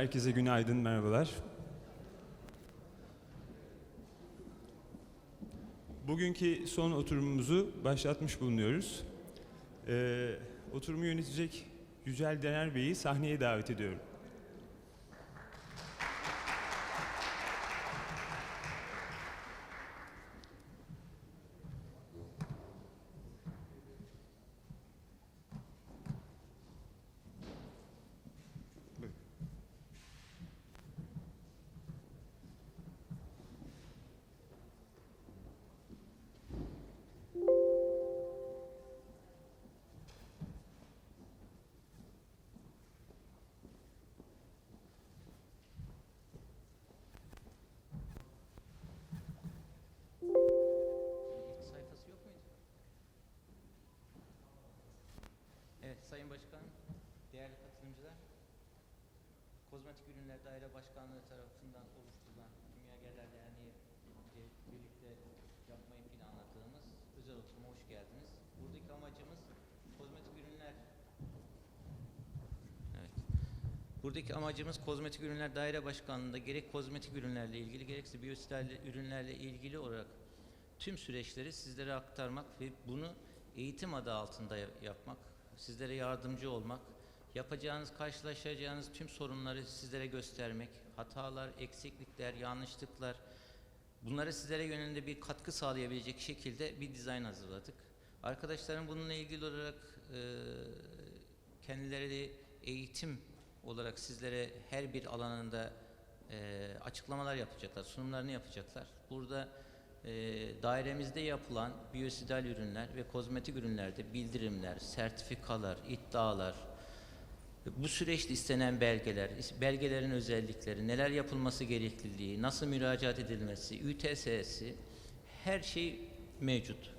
Herkese günaydın, merhabalar. Bugünkü son oturumumuzu başlatmış bulunuyoruz. Ee, oturumu yönetecek Yücel Dener Bey'i sahneye davet ediyorum. Sayın Başkan, değerli katılımcılar, Kozmetik Ürünler Daire Başkanlığı tarafından oluşturulan Dünya Geller Derneği ile birlikte yapmayı planladığımız özel oturuma hoş geldiniz. Buradaki amacımız kozmetik ürünler. Buradaki amacımız kozmetik ürünler daire başkanlığında gerek kozmetik ürünlerle ilgili gerekse biyosidal ürünlerle ilgili olarak tüm süreçleri sizlere aktarmak ve bunu eğitim adı altında ya- yapmak, sizlere yardımcı olmak, yapacağınız, karşılaşacağınız tüm sorunları sizlere göstermek, hatalar, eksiklikler, yanlışlıklar, bunları sizlere yönünde bir katkı sağlayabilecek şekilde bir dizayn hazırladık. Arkadaşlarım bununla ilgili olarak e, kendileri eğitim olarak sizlere her bir alanında e, açıklamalar yapacaklar, sunumlarını yapacaklar. Burada e, dairemizde yapılan biyosidal ürünler ve kozmetik ürünlerde bildirimler, sertifikalar, iddialar, bu süreçte istenen belgeler, belgelerin özellikleri, neler yapılması gerekliliği, nasıl müracaat edilmesi, ÜTS'si her şey mevcut.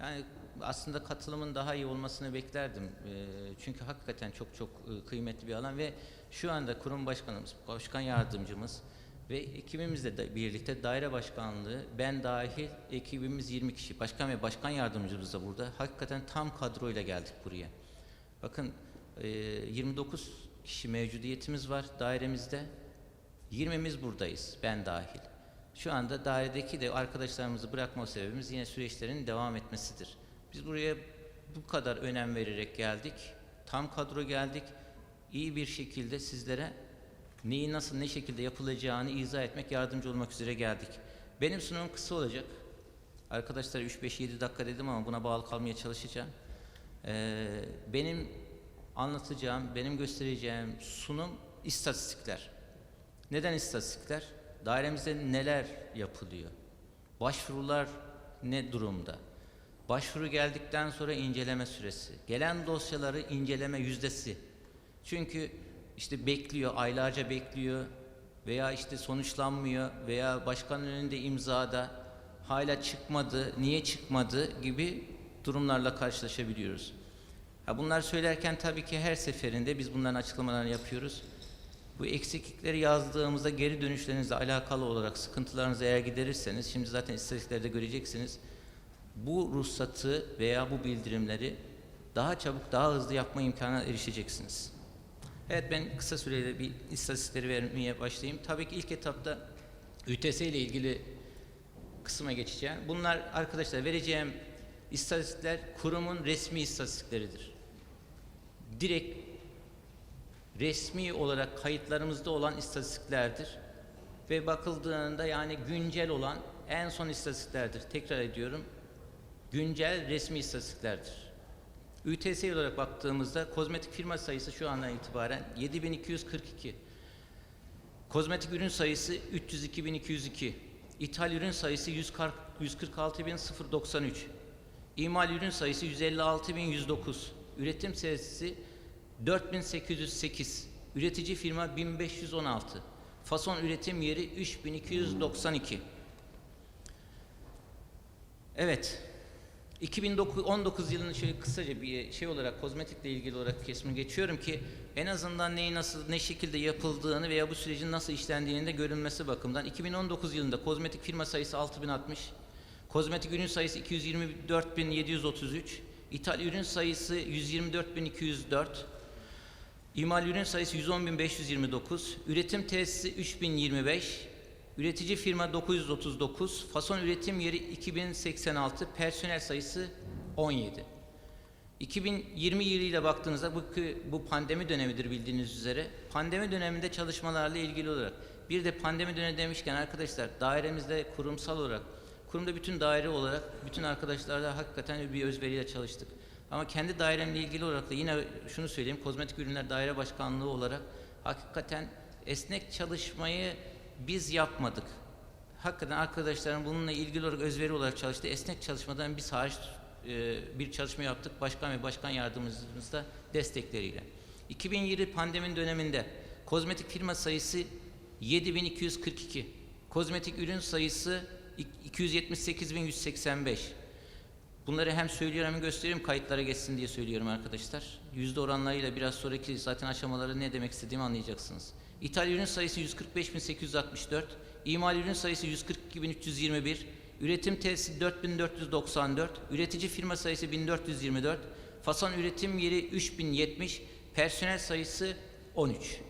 Yani aslında katılımın daha iyi olmasını beklerdim. Eee, çünkü hakikaten çok çok kıymetli bir alan ve şu anda kurum başkanımız, başkan yardımcımız ve ekibimizle de birlikte daire başkanlığı, ben dahil ekibimiz 20 kişi. Başkan ve başkan yardımcımız da burada. Hakikaten tam kadroyla geldik buraya. Bakın e, 29 kişi mevcudiyetimiz var dairemizde. 20'miz buradayız, ben dahil. Şu anda dairedeki de arkadaşlarımızı bırakma sebebimiz yine süreçlerin devam etmesidir. Biz buraya bu kadar önem vererek geldik. Tam kadro geldik. İyi bir şekilde sizlere neyi nasıl ne şekilde yapılacağını izah etmek, yardımcı olmak üzere geldik. Benim sunumum kısa olacak. Arkadaşlar 3-5-7 dakika dedim ama buna bağlı kalmaya çalışacağım. Ee, benim anlatacağım, benim göstereceğim sunum istatistikler. Neden istatistikler? Dairemizde neler yapılıyor? Başvurular ne durumda? Başvuru geldikten sonra inceleme süresi, gelen dosyaları inceleme yüzdesi. Çünkü işte bekliyor, aylarca bekliyor veya işte sonuçlanmıyor veya başkanın önünde imzada hala çıkmadı, niye çıkmadı gibi durumlarla karşılaşabiliyoruz. Ha bunlar söylerken tabii ki her seferinde biz bunların açıklamalarını yapıyoruz. Bu eksiklikleri yazdığımızda geri dönüşlerinizle alakalı olarak sıkıntılarınızı eğer giderirseniz, şimdi zaten istatistiklerde göreceksiniz, bu ruhsatı veya bu bildirimleri daha çabuk, daha hızlı yapma imkanına erişeceksiniz. Evet ben kısa sürede bir istatistikleri vermeye başlayayım. Tabii ki ilk etapta ÜTS ile ilgili kısma geçeceğim. Bunlar arkadaşlar vereceğim istatistikler kurumun resmi istatistikleridir. Direkt resmi olarak kayıtlarımızda olan istatistiklerdir. Ve bakıldığında yani güncel olan en son istatistiklerdir. Tekrar ediyorum. Güncel resmi istatistiklerdir. ÜTS olarak baktığımızda kozmetik firma sayısı şu andan itibaren 7242. Kozmetik ürün sayısı 302.202. İthal ürün sayısı 140 146.093. İmal ürün sayısı 156.109. Üretim sayısı 4808. Üretici firma 1516. Fason üretim yeri 3292. Evet. 2019 yılını şöyle kısaca bir şey olarak kozmetikle ilgili olarak kesimi geçiyorum ki en azından neyi nasıl ne şekilde yapıldığını veya bu sürecin nasıl işlendiğini de görünmesi bakımından 2019 yılında kozmetik firma sayısı 6060, kozmetik ürün sayısı 224733, ithal ürün sayısı 124204, İmal ürün sayısı 110.529, üretim tesisi 3025, üretici firma 939, fason üretim yeri 2086, personel sayısı 17. 2020 yılıyla baktığınızda bu, bu pandemi dönemidir bildiğiniz üzere. Pandemi döneminde çalışmalarla ilgili olarak bir de pandemi dönemi demişken arkadaşlar dairemizde kurumsal olarak kurumda bütün daire olarak bütün arkadaşlarla hakikaten bir özveriyle çalıştık. Ama kendi dairemle ilgili olarak da yine şunu söyleyeyim kozmetik ürünler daire başkanlığı olarak hakikaten esnek çalışmayı biz yapmadık. Hakikaten arkadaşlarım bununla ilgili olarak özveri olarak çalıştı. Esnek çalışmadan biz hariç e, bir çalışma yaptık. Başkan ve başkan yardımcımız da destekleriyle. 2020 pandemi döneminde kozmetik firma sayısı 7242. Kozmetik ürün sayısı 278185. Bunları hem söylüyorum hem gösteriyorum kayıtlara geçsin diye söylüyorum arkadaşlar. Yüzde oranlarıyla biraz sonraki zaten aşamaları ne demek istediğimi anlayacaksınız. İthal ürün sayısı 145.864, imal ürün sayısı 142.321, üretim tesisi 4.494, üretici firma sayısı 1424, fason üretim yeri 3070, personel sayısı 13.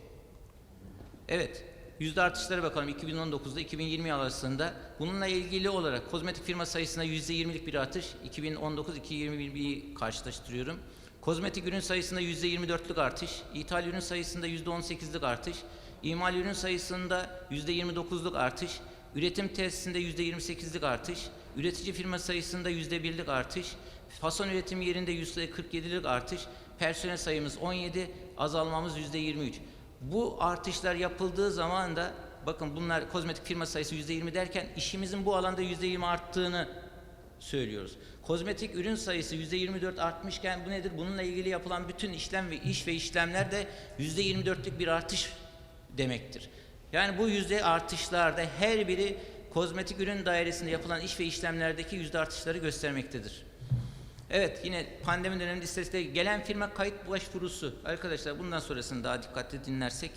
Evet, yüzde artışlara bakalım 2019'da 2020 arasında. Bununla ilgili olarak kozmetik firma sayısında yüzde 20'lik bir artış, 2019-2021'i karşılaştırıyorum. Kozmetik ürün sayısında yüzde 24'lük artış, ithal ürün sayısında yüzde 18'lik artış, imal ürün sayısında yüzde 29'luk artış, üretim tesisinde yüzde 28'lik artış, üretici firma sayısında yüzde 1'lik artış, fason üretim yerinde yüzde 47'lik artış, personel sayımız 17, azalmamız yüzde 23. Bu artışlar yapıldığı zaman da bakın bunlar kozmetik firma sayısı yüzde 20 derken işimizin bu alanda yüzde 20 arttığını söylüyoruz. Kozmetik ürün sayısı yüzde 24 artmışken bu nedir? Bununla ilgili yapılan bütün işlem ve iş ve işlemler de yüzde 24'lük bir artış demektir. Yani bu yüzde artışlarda her biri kozmetik ürün dairesinde yapılan iş ve işlemlerdeki yüzde artışları göstermektedir. Evet yine pandemi döneminde istatistikte gelen firma kayıt başvurusu arkadaşlar bundan sonrasını daha dikkatli dinlersek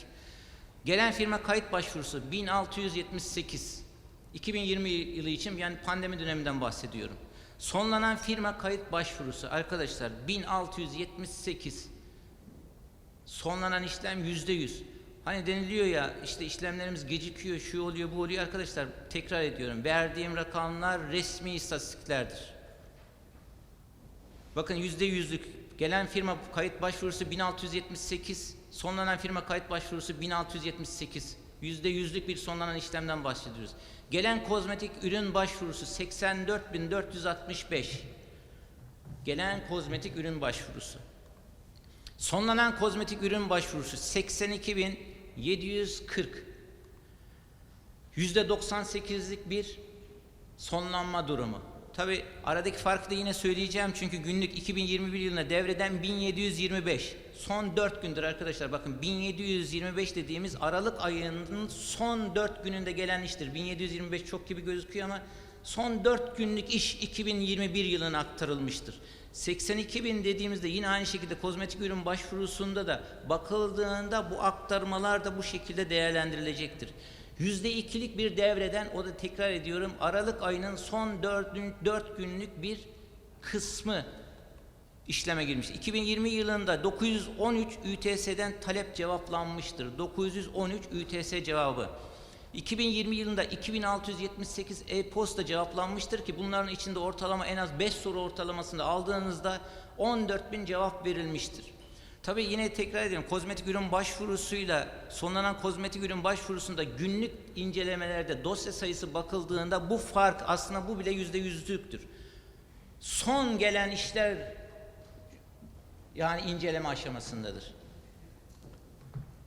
gelen firma kayıt başvurusu 1678 2020 yılı için yani pandemi döneminden bahsediyorum. Sonlanan firma kayıt başvurusu arkadaşlar 1678 sonlanan işlem yüzde yüz. Hani deniliyor ya işte işlemlerimiz gecikiyor, şu oluyor, bu oluyor arkadaşlar. Tekrar ediyorum. Verdiğim rakamlar resmi istatistiklerdir. Bakın yüzde yüzlük gelen firma kayıt başvurusu 1678, sonlanan firma kayıt başvurusu 1678. Yüzde yüzlük bir sonlanan işlemden bahsediyoruz. Gelen kozmetik ürün başvurusu 84.465. Gelen kozmetik ürün başvurusu. Sonlanan kozmetik ürün başvurusu 82.740. Yüzde 98'lik bir sonlanma durumu. Tabi aradaki farkı da yine söyleyeceğim çünkü günlük 2021 yılına devreden 1725. Son 4 gündür arkadaşlar bakın 1725 dediğimiz Aralık ayının son 4 gününde gelen iştir. 1725 çok gibi gözüküyor ama son 4 günlük iş 2021 yılına aktarılmıştır. 82 bin dediğimizde yine aynı şekilde kozmetik ürün başvurusunda da bakıldığında bu aktarmalar da bu şekilde değerlendirilecektir. Yüzde ikilik bir devreden o da tekrar ediyorum Aralık ayının son dört, dört günlük bir kısmı işleme girmiş. 2020 yılında 913 ÜTS'den talep cevaplanmıştır. 913 ÜTS cevabı. 2020 yılında 2678 e-posta cevaplanmıştır ki bunların içinde ortalama en az 5 soru ortalamasında aldığınızda 14.000 cevap verilmiştir. Tabii yine tekrar ediyorum kozmetik ürün başvurusuyla sonlanan kozmetik ürün başvurusunda günlük incelemelerde dosya sayısı bakıldığında bu fark aslında bu bile yüzde yüzlüktür. Son gelen işler yani inceleme aşamasındadır.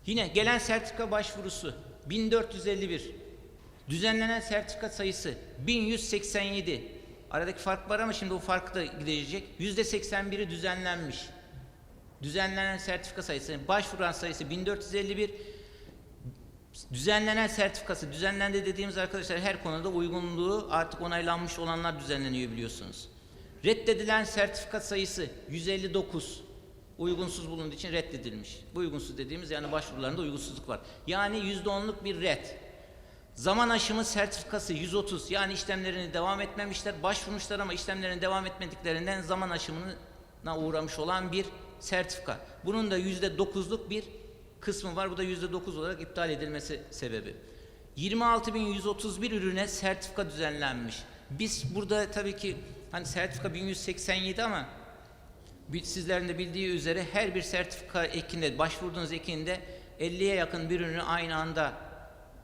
Yine gelen sertifika başvurusu 1451. Düzenlenen sertifika sayısı 1187. Aradaki fark var ama şimdi o fark da gidecek. Yüzde 81'i düzenlenmiş. Düzenlenen sertifika sayısı, başvuran sayısı 1451. Düzenlenen sertifikası, düzenlendi dediğimiz arkadaşlar her konuda uygunluğu artık onaylanmış olanlar düzenleniyor biliyorsunuz. Reddedilen sertifika sayısı 159 uygunsuz bulunduğu için reddedilmiş. Bu uygunsuz dediğimiz yani başvurularında uygunsuzluk var. Yani yüzde onluk bir red. Zaman aşımı sertifikası 130 yani işlemlerini devam etmemişler, başvurmuşlar ama işlemlerini devam etmediklerinden zaman aşımına uğramış olan bir sertifika. Bunun da yüzde dokuzluk bir kısmı var. Bu da yüzde dokuz olarak iptal edilmesi sebebi. 26.131 ürüne sertifika düzenlenmiş. Biz burada tabii ki hani sertifika 1187 ama Sizlerin de bildiği üzere her bir sertifika ekinde, başvurduğunuz ekinde 50'ye yakın bir ürünü aynı anda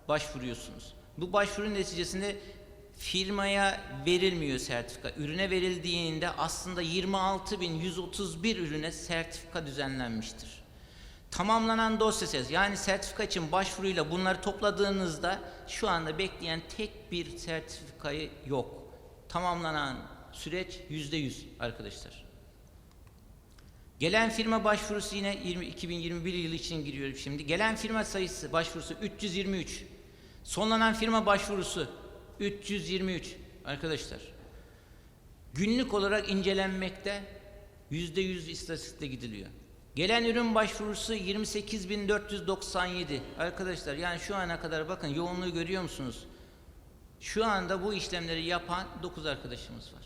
başvuruyorsunuz. Bu başvurun neticesinde firmaya verilmiyor sertifika. Ürüne verildiğinde aslında 26.131 ürüne sertifika düzenlenmiştir. Tamamlanan dosya sayısı yani sertifika için başvuruyla bunları topladığınızda şu anda bekleyen tek bir sertifikayı yok. Tamamlanan süreç yüzde yüz arkadaşlar. Gelen firma başvurusu yine 20, 2021 yılı için giriyorum şimdi. Gelen firma sayısı başvurusu 323. Sonlanan firma başvurusu 323 arkadaşlar. Günlük olarak incelenmekte yüzde yüz istatistikle gidiliyor. Gelen ürün başvurusu 28.497 arkadaşlar. Yani şu ana kadar bakın yoğunluğu görüyor musunuz? Şu anda bu işlemleri yapan 9 arkadaşımız var.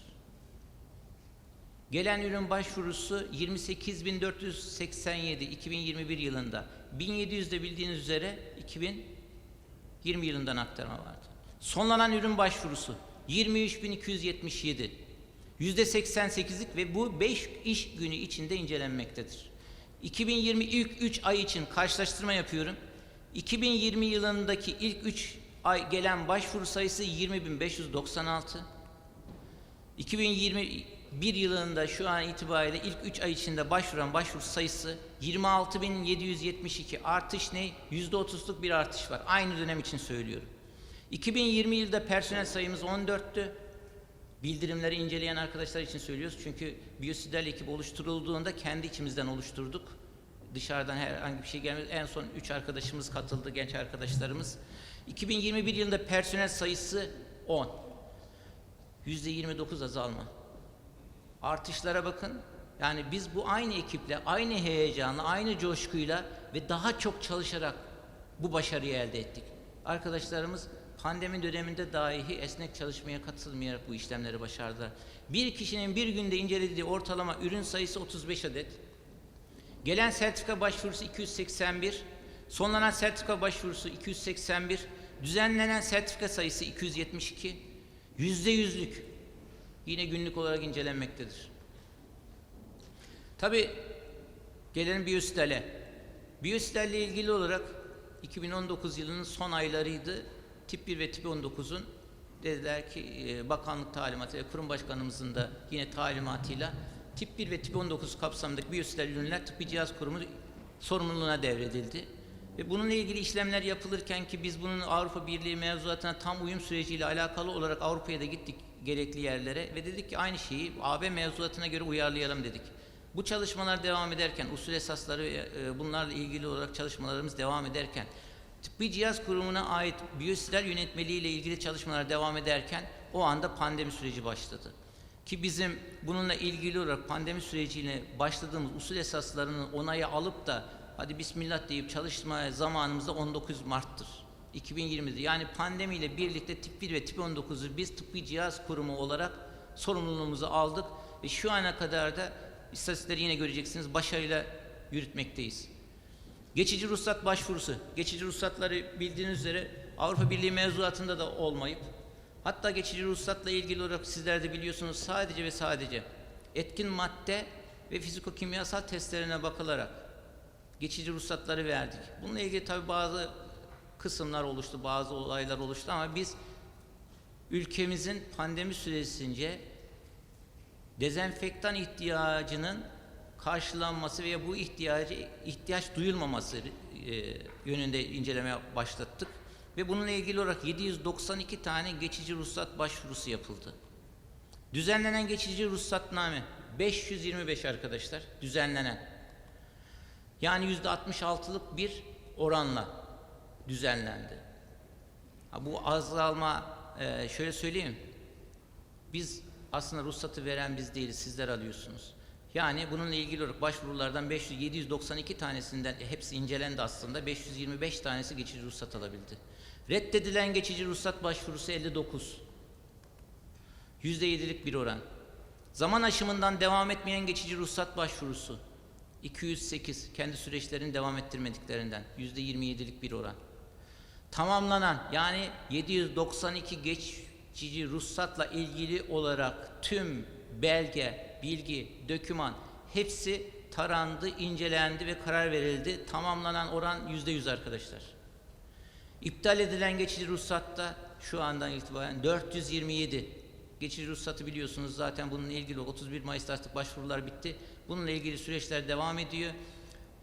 Gelen ürün başvurusu 28.487 2021 yılında. 1700 de bildiğiniz üzere 2020 yılından aktarma vardı. Sonlanan ürün başvurusu 23.277. %88'lik ve bu 5 iş günü içinde incelenmektedir. 2020 ilk 3 ay için karşılaştırma yapıyorum. 2020 yılındaki ilk 3 ay gelen başvuru sayısı 20.596. 2021 yılında şu an itibariyle ilk 3 ay içinde başvuran başvuru sayısı 26.772 artış ne? %30'luk bir artış var. Aynı dönem için söylüyorum. 2020 yılda personel sayımız 14'tü. Bildirimleri inceleyen arkadaşlar için söylüyoruz. Çünkü biyosidal ekip oluşturulduğunda kendi içimizden oluşturduk. Dışarıdan herhangi bir şey gelmedi. En son 3 arkadaşımız katıldı, genç arkadaşlarımız. 2021 yılında personel sayısı 10. %29 azalma. Artışlara bakın. Yani biz bu aynı ekiple, aynı heyecanla, aynı coşkuyla ve daha çok çalışarak bu başarıyı elde ettik. Arkadaşlarımız pandemi döneminde dahi esnek çalışmaya katılmayarak bu işlemleri başardılar. Bir kişinin bir günde incelediği ortalama ürün sayısı 35 adet. Gelen sertifika başvurusu 281, sonlanan sertifika başvurusu 281, düzenlenen sertifika sayısı 272, yüzde yüzlük yine günlük olarak incelenmektedir. Tabi gelelim biyostale. Biyostelle ilgili olarak 2019 yılının son aylarıydı. Tip 1 ve tip 19'un dediler ki e, bakanlık talimatı ve kurum başkanımızın da yine talimatıyla tip 1 ve tip 19 kapsamındaki biyostel ürünler tıbbi cihaz kurumu sorumluluğuna devredildi. Ve bununla ilgili işlemler yapılırken ki biz bunun Avrupa Birliği mevzuatına tam uyum süreciyle alakalı olarak Avrupa'ya da gittik gerekli yerlere ve dedik ki aynı şeyi AB mevzuatına göre uyarlayalım dedik. Bu çalışmalar devam ederken, usul esasları ve e, bunlarla ilgili olarak çalışmalarımız devam ederken, tıbbi cihaz kurumuna ait biyosiler yönetmeliği ile ilgili çalışmalar devam ederken o anda pandemi süreci başladı. Ki bizim bununla ilgili olarak pandemi süreciyle başladığımız usul esaslarının onayı alıp da hadi bismillah deyip çalışma zamanımız da 19 Mart'tır. 2020'de yani pandemiyle birlikte tip 1 ve tip 19'u biz tıbbi cihaz kurumu olarak sorumluluğumuzu aldık ve şu ana kadar da istatistikleri yine göreceksiniz başarıyla yürütmekteyiz. Geçici ruhsat başvurusu. Geçici ruhsatları bildiğiniz üzere Avrupa Birliği mevzuatında da olmayıp hatta geçici ruhsatla ilgili olarak sizler de biliyorsunuz sadece ve sadece etkin madde ve fizikokimyasal testlerine bakılarak geçici ruhsatları verdik. Bununla ilgili tabi bazı kısımlar oluştu, bazı olaylar oluştu ama biz ülkemizin pandemi süresince dezenfektan ihtiyacının karşılanması veya bu ihtiyacı ihtiyaç duyulmaması e, yönünde inceleme başlattık ve bununla ilgili olarak 792 tane geçici ruhsat başvurusu yapıldı. Düzenlenen geçici ruhsatname 525 arkadaşlar düzenlenen. Yani yüzde 66'lık bir oranla düzenlendi. Ha, bu azalma e, şöyle söyleyeyim. Biz aslında ruhsatı veren biz değiliz, sizler alıyorsunuz. Yani bununla ilgili olarak başvurulardan 500, 792 tanesinden e, hepsi incelendi aslında. 525 tanesi geçici ruhsat alabildi. Reddedilen geçici ruhsat başvurusu 59. %7'lik bir oran. Zaman aşımından devam etmeyen geçici ruhsat başvurusu 208 kendi süreçlerini devam ettirmediklerinden %27'lik bir oran. Tamamlanan yani 792 geçici ruhsatla ilgili olarak tüm belge, bilgi, döküman hepsi tarandı, incelendi ve karar verildi. Tamamlanan oran %100 arkadaşlar. İptal edilen geçici ruhsatta şu andan itibaren 427 geçici ruhsatı biliyorsunuz zaten bununla ilgili 31 Mayıs'ta artık başvurular bitti. Bununla ilgili süreçler devam ediyor.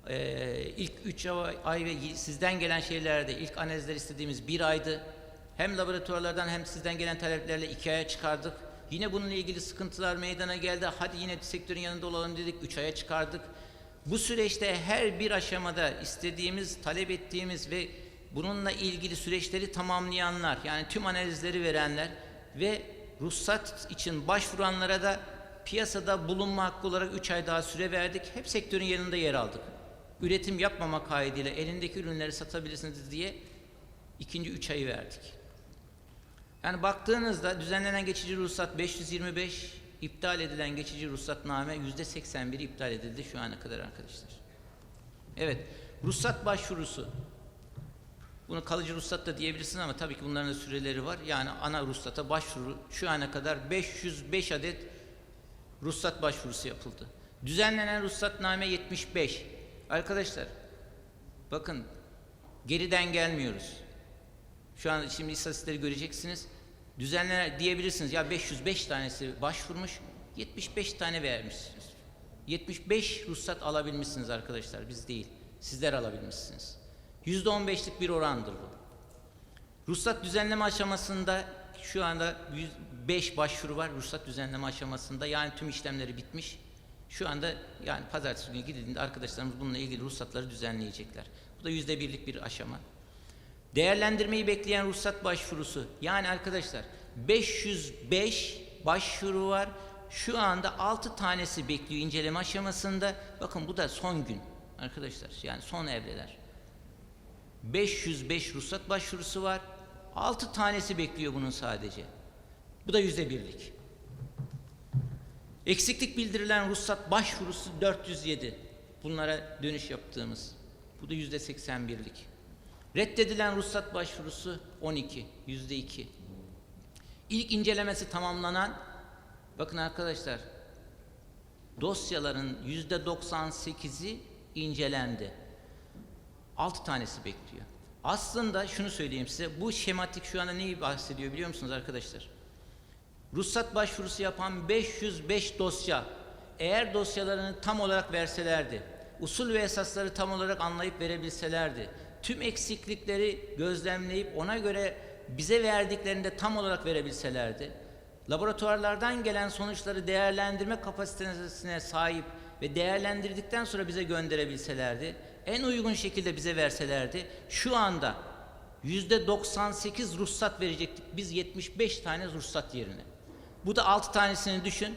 Ee, ilk 3 ay ve sizden gelen şeylerde ilk analizler istediğimiz bir aydı. Hem laboratuvarlardan hem sizden gelen taleplerle iki aya çıkardık. Yine bununla ilgili sıkıntılar meydana geldi. Hadi yine sektörün yanında olalım dedik. Üç aya çıkardık. Bu süreçte her bir aşamada istediğimiz, talep ettiğimiz ve bununla ilgili süreçleri tamamlayanlar, yani tüm analizleri verenler ve ruhsat için başvuranlara da piyasada bulunma hakkı olarak 3 ay daha süre verdik. Hep sektörün yanında yer aldık. Üretim yapmama kaydıyla elindeki ürünleri satabilirsiniz diye ikinci 3 ayı verdik. Yani baktığınızda düzenlenen geçici ruhsat 525, iptal edilen geçici ruhsatname yüzde 81'i iptal edildi şu ana kadar arkadaşlar. Evet, ruhsat başvurusu. Bunu kalıcı ruhsat da diyebilirsiniz ama tabii ki bunların da süreleri var. Yani ana ruhsata başvuru şu ana kadar 505 adet ruhsat başvurusu yapıldı. Düzenlenen ruhsatname 75. Arkadaşlar bakın geriden gelmiyoruz. Şu an şimdi istatistikleri göreceksiniz. Düzenlenen diyebilirsiniz ya 505 tanesi başvurmuş, 75 tane vermişsiniz. 75 ruhsat alabilmişsiniz arkadaşlar, biz değil. Sizler alabilmişsiniz. %15'lik bir orandır bu. Ruhsat düzenleme aşamasında şu anda 105 başvuru var ruhsat düzenleme aşamasında. Yani tüm işlemleri bitmiş. Şu anda yani pazartesi günü gidildiğinde arkadaşlarımız bununla ilgili ruhsatları düzenleyecekler. Bu da yüzde birlik bir aşama. Değerlendirmeyi bekleyen ruhsat başvurusu. Yani arkadaşlar 505 başvuru var. Şu anda 6 tanesi bekliyor inceleme aşamasında. Bakın bu da son gün arkadaşlar. Yani son evreler. 505 ruhsat başvurusu var. 6 tanesi bekliyor bunun sadece. Bu da yüzde birlik. Eksiklik bildirilen ruhsat başvurusu 407. Bunlara dönüş yaptığımız. Bu da yüzde 81'lik. Reddedilen ruhsat başvurusu 12, yüzde 2. İlk incelemesi tamamlanan, bakın arkadaşlar, dosyaların yüzde 98'i incelendi. 6 tanesi bekliyor. Aslında şunu söyleyeyim size, bu şematik şu anda neyi bahsediyor biliyor musunuz arkadaşlar? Ruhsat başvurusu yapan 505 dosya, eğer dosyalarını tam olarak verselerdi, usul ve esasları tam olarak anlayıp verebilselerdi, tüm eksiklikleri gözlemleyip ona göre bize verdiklerinde tam olarak verebilselerdi, laboratuvarlardan gelen sonuçları değerlendirme kapasitesine sahip ve değerlendirdikten sonra bize gönderebilselerdi, en uygun şekilde bize verselerdi, şu anda yüzde 98 ruhsat verecektik biz 75 tane ruhsat yerine. Bu da 6 tanesini düşün.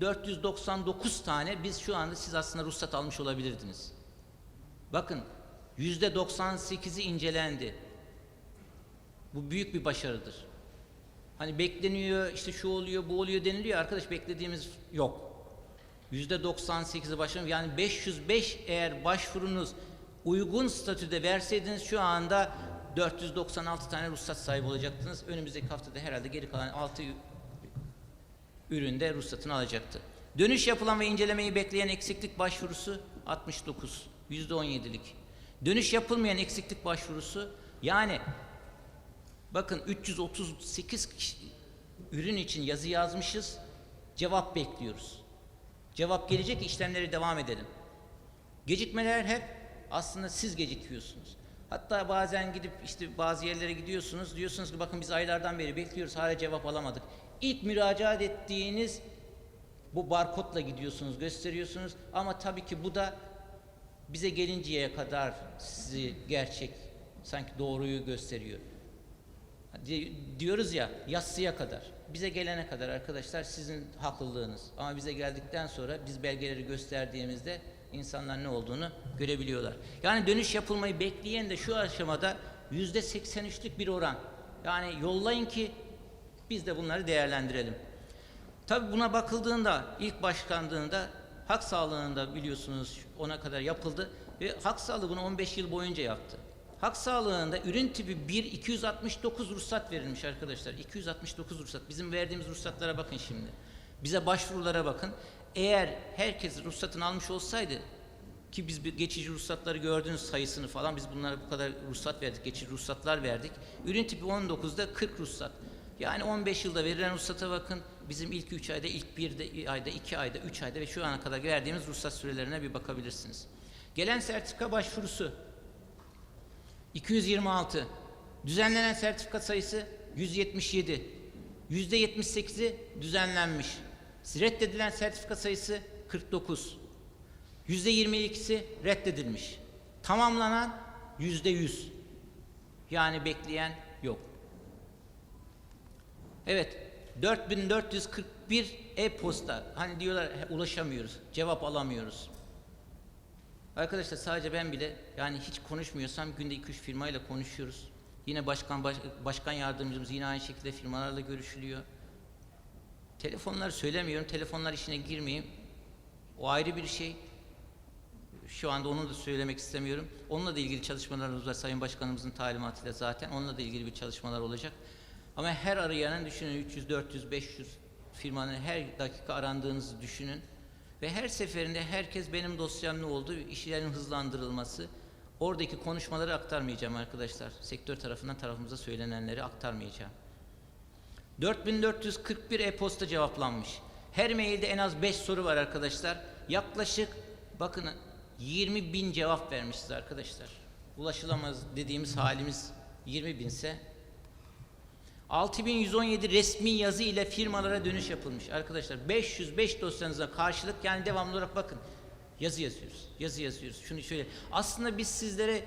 499 tane biz şu anda siz aslında ruhsat almış olabilirdiniz. Bakın yüzde 98'i incelendi. Bu büyük bir başarıdır. Hani bekleniyor, işte şu oluyor, bu oluyor deniliyor. Arkadaş beklediğimiz yok. Yüzde 98'i başarım. Yani 505 eğer başvurunuz uygun statüde verseydiniz şu anda 496 tane ruhsat sahibi olacaktınız. Önümüzdeki haftada herhalde geri kalan 6 üründe ruhsatını alacaktı. Dönüş yapılan ve incelemeyi bekleyen eksiklik başvurusu 69, yüzde 17'lik. Dönüş yapılmayan eksiklik başvurusu yani bakın 338 kişi, ürün için yazı yazmışız, cevap bekliyoruz. Cevap gelecek işlemleri devam edelim. Gecikmeler hep aslında siz gecikiyorsunuz. Hatta bazen gidip işte bazı yerlere gidiyorsunuz. Diyorsunuz ki bakın biz aylardan beri bekliyoruz hala cevap alamadık. İlk müracaat ettiğiniz bu barkodla gidiyorsunuz, gösteriyorsunuz. Ama tabii ki bu da bize gelinceye kadar sizi gerçek, sanki doğruyu gösteriyor. Di- Diyoruz ya yassıya kadar. Bize gelene kadar arkadaşlar sizin haklılığınız. Ama bize geldikten sonra biz belgeleri gösterdiğimizde insanlar ne olduğunu görebiliyorlar. Yani dönüş yapılmayı bekleyen de şu aşamada yüzde 83'lük bir oran. Yani yollayın ki biz de bunları değerlendirelim. Tabi buna bakıldığında ilk başlandığında hak sağlığında biliyorsunuz ona kadar yapıldı ve hak sağlığı bunu 15 yıl boyunca yaptı. Hak sağlığında ürün tipi 1 269 ruhsat verilmiş arkadaşlar. 269 ruhsat. Bizim verdiğimiz ruhsatlara bakın şimdi. Bize başvurulara bakın. Eğer herkes ruhsatını almış olsaydı ki biz bir geçici ruhsatları gördüğünüz sayısını falan biz bunlara bu kadar ruhsat verdik, geçici ruhsatlar verdik. Ürün tipi 19'da 40 ruhsat. Yani 15 yılda verilen ruhsata bakın. Bizim ilk 3 ayda, ilk 1 ayda, 2 ayda, 3 ayda ve şu ana kadar verdiğimiz ruhsat sürelerine bir bakabilirsiniz. Gelen sertifika başvurusu 226. Düzenlenen sertifika sayısı 177. %78'i düzenlenmiş. Reddedilen sertifika sayısı 49. %22'si reddedilmiş. Tamamlanan %100. Yani bekleyen yok. Evet, 4441 e-posta. Hani diyorlar "He, ulaşamıyoruz, cevap alamıyoruz. Arkadaşlar sadece ben bile yani hiç konuşmuyorsam günde 2-3 firmayla konuşuyoruz. Yine başkan baş- başkan yardımcımız yine aynı şekilde firmalarla görüşülüyor. Telefonları söylemiyorum, telefonlar işine girmeyeyim. O ayrı bir şey. Şu anda onu da söylemek istemiyorum. Onunla da ilgili çalışmalarımız var Sayın Başkanımızın talimatıyla zaten. Onunla da ilgili bir çalışmalar olacak. Ama her arayanın düşünün 300, 400, 500 firmanın her dakika arandığınızı düşünün. Ve her seferinde herkes benim dosyam ne oldu, işlerin hızlandırılması. Oradaki konuşmaları aktarmayacağım arkadaşlar. Sektör tarafından tarafımıza söylenenleri aktarmayacağım. 4441 e-posta cevaplanmış. Her mailde en az 5 soru var arkadaşlar. Yaklaşık bakın 20 bin cevap vermişiz arkadaşlar. Ulaşılamaz dediğimiz halimiz 20 binse 6117 resmi yazı ile firmalara dönüş yapılmış. Arkadaşlar 505 dosyanıza karşılık yani devamlı olarak bakın yazı yazıyoruz. Yazı yazıyoruz. Şunu şöyle. Aslında biz sizlere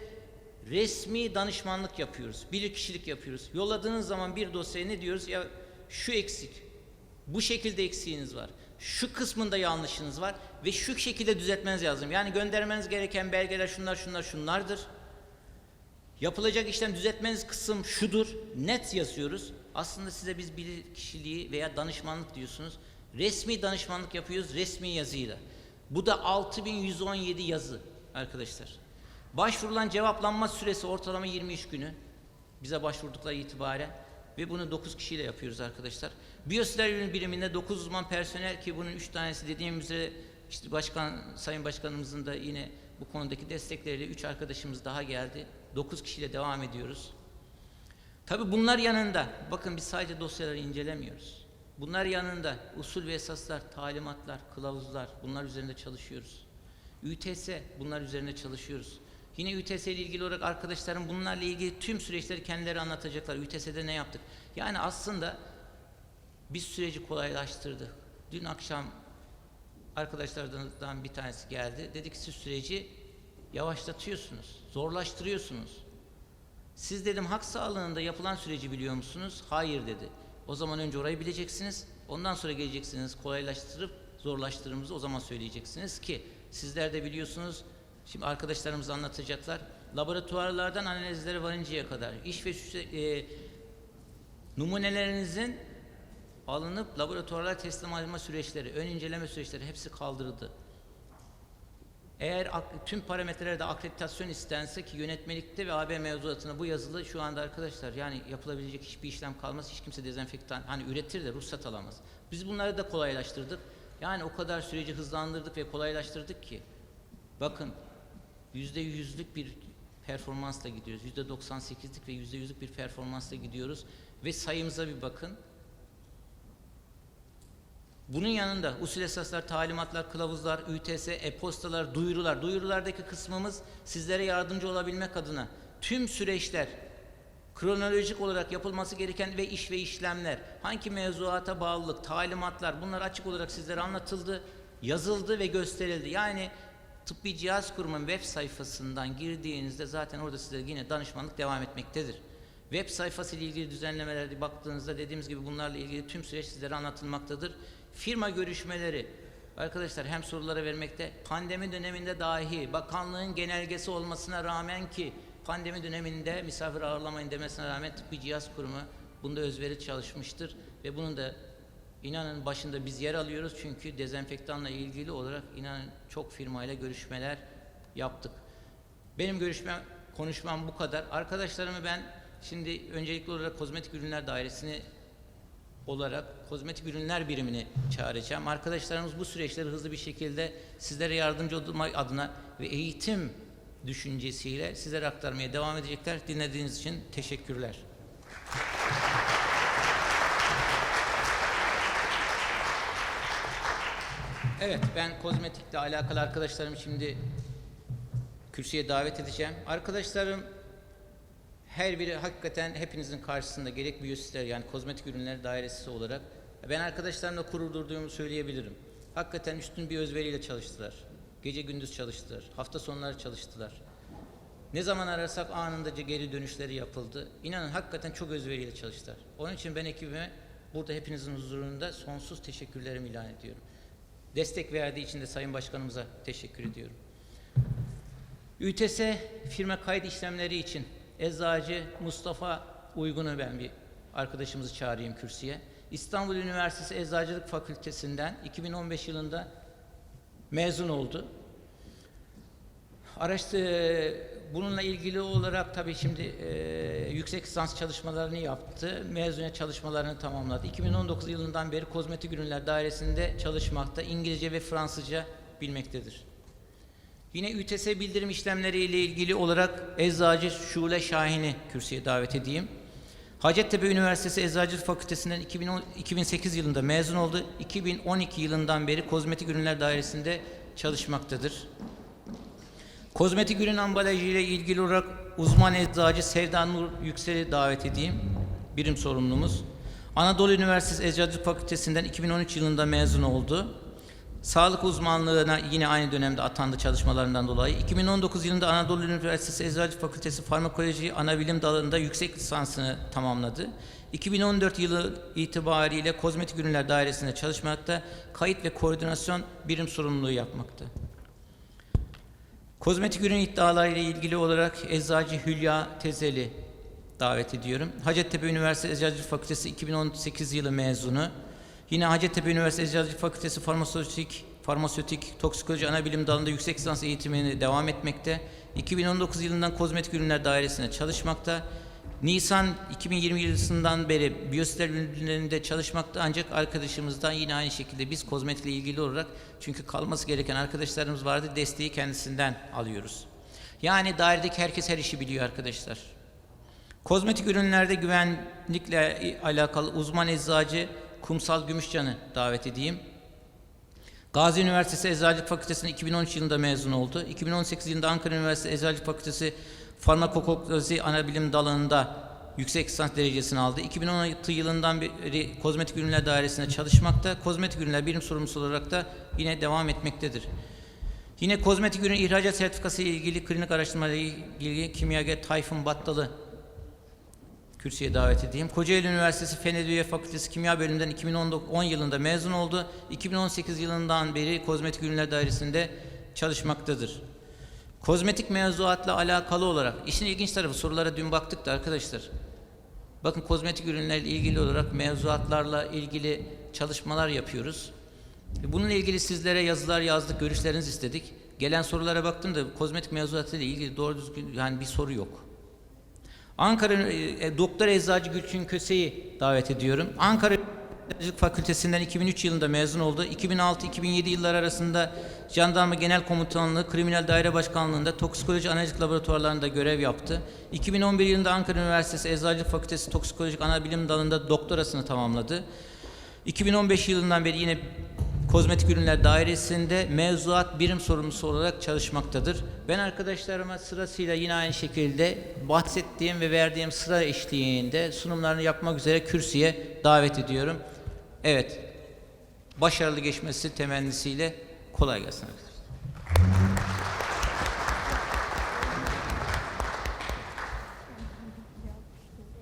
resmi danışmanlık yapıyoruz. Bir kişilik yapıyoruz. Yolladığınız zaman bir dosyaya ne diyoruz? Ya şu eksik. Bu şekilde eksiğiniz var. Şu kısmında yanlışınız var ve şu şekilde düzeltmeniz lazım. Yani göndermeniz gereken belgeler şunlar şunlar şunlardır. Yapılacak işlem düzeltmeniz kısım şudur. Net yazıyoruz. Aslında size biz bilir kişiliği veya danışmanlık diyorsunuz. Resmi danışmanlık yapıyoruz resmi yazıyla. Bu da 6117 yazı arkadaşlar. Başvurulan cevaplanma süresi ortalama 23 günü. Bize başvurdukları itibaren ve bunu 9 kişiyle yapıyoruz arkadaşlar. Biyosiler biriminde 9 uzman personel ki bunun 3 tanesi dediğim üzere işte başkan sayın başkanımızın da yine bu konudaki destekleriyle 3 arkadaşımız daha geldi. 9 kişiyle devam ediyoruz. Tabi bunlar yanında, bakın biz sadece dosyaları incelemiyoruz. Bunlar yanında usul ve esaslar, talimatlar, kılavuzlar bunlar üzerinde çalışıyoruz. ÜTS bunlar üzerinde çalışıyoruz. Yine ÜTS ile ilgili olarak arkadaşlarım bunlarla ilgili tüm süreçleri kendileri anlatacaklar. ÜTS'de ne yaptık? Yani aslında biz süreci kolaylaştırdık. Dün akşam arkadaşlardan bir tanesi geldi. Dedi ki siz süreci yavaşlatıyorsunuz, zorlaştırıyorsunuz. Siz dedim hak sağlığında yapılan süreci biliyor musunuz? Hayır dedi. O zaman önce orayı bileceksiniz. Ondan sonra geleceksiniz kolaylaştırıp zorlaştırdığımızı o zaman söyleyeceksiniz ki sizler de biliyorsunuz. Şimdi arkadaşlarımız anlatacaklar. Laboratuvarlardan analizlere varıncaya kadar iş ve e, numunelerinizin alınıp laboratuvarlara teslim alma süreçleri, ön inceleme süreçleri hepsi kaldırıldı. Eğer tüm parametrelerde akreditasyon istense ki yönetmelikte ve AB mevzuatına bu yazılı şu anda arkadaşlar yani yapılabilecek hiçbir işlem kalmaz. Hiç kimse dezenfektan hani üretir de ruhsat alamaz. Biz bunları da kolaylaştırdık. Yani o kadar süreci hızlandırdık ve kolaylaştırdık ki bakın yüzde yüzlük bir performansla gidiyoruz. Yüzde 98'lik ve yüzde yüzlük bir performansla gidiyoruz ve sayımıza bir bakın. Bunun yanında usul esaslar, talimatlar, kılavuzlar, ÜTS, e-postalar, duyurular. Duyurulardaki kısmımız sizlere yardımcı olabilmek adına tüm süreçler kronolojik olarak yapılması gereken ve iş ve işlemler, hangi mevzuata bağlılık, talimatlar bunlar açık olarak sizlere anlatıldı, yazıldı ve gösterildi. Yani Tıbbi Cihaz Kurumu'nun web sayfasından girdiğinizde zaten orada size yine danışmanlık devam etmektedir. Web sayfası ile ilgili düzenlemelere baktığınızda dediğimiz gibi bunlarla ilgili tüm süreç sizlere anlatılmaktadır. Firma görüşmeleri arkadaşlar hem sorulara vermekte pandemi döneminde dahi bakanlığın genelgesi olmasına rağmen ki pandemi döneminde misafir ağırlamayın demesine rağmen Tıbbi Cihaz Kurumu bunda özveri çalışmıştır ve bunun da İnanın başında biz yer alıyoruz çünkü dezenfektanla ilgili olarak inanın çok firmayla görüşmeler yaptık. Benim görüşmem, konuşmam bu kadar. Arkadaşlarımı ben şimdi öncelikli olarak kozmetik ürünler dairesini olarak kozmetik ürünler birimini çağıracağım. Arkadaşlarımız bu süreçleri hızlı bir şekilde sizlere yardımcı olmak adına ve eğitim düşüncesiyle sizlere aktarmaya devam edecekler. Dinlediğiniz için teşekkürler. Evet, ben kozmetikle alakalı arkadaşlarım şimdi kürsüye davet edeceğim. Arkadaşlarım her biri hakikaten hepinizin karşısında gerek biyosisler yani kozmetik ürünler dairesi olarak ben arkadaşlarımla gurur duyduğumu söyleyebilirim. Hakikaten üstün bir özveriyle çalıştılar. Gece gündüz çalıştılar. Hafta sonları çalıştılar. Ne zaman ararsak anında geri dönüşleri yapıldı. İnanın hakikaten çok özveriyle çalıştılar. Onun için ben ekibime burada hepinizin huzurunda sonsuz teşekkürlerimi ilan ediyorum. Destek verdiği için de Sayın Başkanımıza teşekkür ediyorum. ÜTS firma kayıt işlemleri için Eczacı Mustafa Uygun'u ben bir arkadaşımızı çağırayım kürsüye. İstanbul Üniversitesi Eczacılık Fakültesinden 2015 yılında mezun oldu. Araçtı bununla ilgili olarak tabii şimdi e, yüksek lisans çalışmalarını yaptı. Mezuniyet çalışmalarını tamamladı. 2019 yılından beri kozmetik ürünler dairesinde çalışmakta. İngilizce ve Fransızca bilmektedir. Yine ÜTS bildirim işlemleri ile ilgili olarak Eczacı Şule Şahin'i kürsüye davet edeyim. Hacettepe Üniversitesi Eczacılık Fakültesinden 2010, 2008 yılında mezun oldu. 2012 yılından beri kozmetik ürünler dairesinde çalışmaktadır. Kozmetik ürün ambalajı ile ilgili olarak uzman eczacı Sevda Nur Yüksel'i davet edeyim. Birim sorumlumuz. Anadolu Üniversitesi Eczacılık Fakültesinden 2013 yılında mezun oldu. Sağlık uzmanlığına yine aynı dönemde atandı çalışmalarından dolayı. 2019 yılında Anadolu Üniversitesi Eczacılık Fakültesi Farmakoloji Anabilim dalında yüksek lisansını tamamladı. 2014 yılı itibariyle kozmetik ürünler dairesinde çalışmakta, kayıt ve koordinasyon birim sorumluluğu yapmakta. Kozmetik ürün iddialarıyla ilgili olarak Eczacı Hülya Tezeli davet ediyorum. Hacettepe Üniversitesi Eczacılık Fakültesi 2018 yılı mezunu. Yine Hacettepe Üniversitesi Eczacılık Fakültesi Farmasötik, Farmasötik Toksikoloji Anabilim dalında yüksek lisans eğitimini devam etmekte. 2019 yılından kozmetik ürünler dairesinde çalışmakta. Nisan 2020 yılından beri biyositer ürünlerinde çalışmakta ancak arkadaşımızdan yine aynı şekilde biz kozmetikle ilgili olarak çünkü kalması gereken arkadaşlarımız vardı desteği kendisinden alıyoruz. Yani dairedeki herkes her işi biliyor arkadaşlar. Kozmetik ürünlerde güvenlikle alakalı uzman eczacı Kumsal Gümüşcan'ı davet edeyim. Gazi Üniversitesi Eczacılık Fakültesi'nin 2013 yılında mezun oldu. 2018 yılında Ankara Üniversitesi Eczacılık Fakültesi Farmakokoklozi Anabilim dalında yüksek lisans derecesini aldı. 2016 yılından beri kozmetik ürünler dairesinde çalışmakta. Kozmetik ürünler birim sorumlusu olarak da yine devam etmektedir. Yine kozmetik ürün ihracat sertifikası ile ilgili klinik araştırmalarla ilgili kimyager Tayfun Battalı kürsüye davet edeyim. Kocaeli Üniversitesi Fen Edebiyat Fakültesi Kimya Bölümünden 2010 yılında mezun oldu. 2018 yılından beri kozmetik ürünler dairesinde çalışmaktadır. Kozmetik mevzuatla alakalı olarak işin ilginç tarafı sorulara dün baktık da arkadaşlar. Bakın kozmetik ürünlerle ilgili olarak mevzuatlarla ilgili çalışmalar yapıyoruz. Bununla ilgili sizlere yazılar yazdık, görüşlerinizi istedik. Gelen sorulara baktım da kozmetik mevzuatıyla ilgili doğru düzgün yani bir soru yok. Ankara e, Doktor Eczacı Gülçin Köse'yi davet ediyorum. Ankara Eczacılık Fakültesinden 2003 yılında mezun oldu. 2006-2007 yıllar arasında Jandarma Genel Komutanlığı Kriminal Daire Başkanlığı'nda toksikoloji analitik laboratuvarlarında görev yaptı. 2011 yılında Ankara Üniversitesi Eczacılık Fakültesi Toksikolojik Anabilim dalında doktorasını tamamladı. 2015 yılından beri yine kozmetik ürünler dairesinde mevzuat birim sorumlusu olarak çalışmaktadır. Ben arkadaşlarıma sırasıyla yine aynı şekilde bahsettiğim ve verdiğim sıra eşliğinde sunumlarını yapmak üzere kürsüye davet ediyorum. Evet, başarılı geçmesi temennisiyle kolay gelsin. arkadaşlar.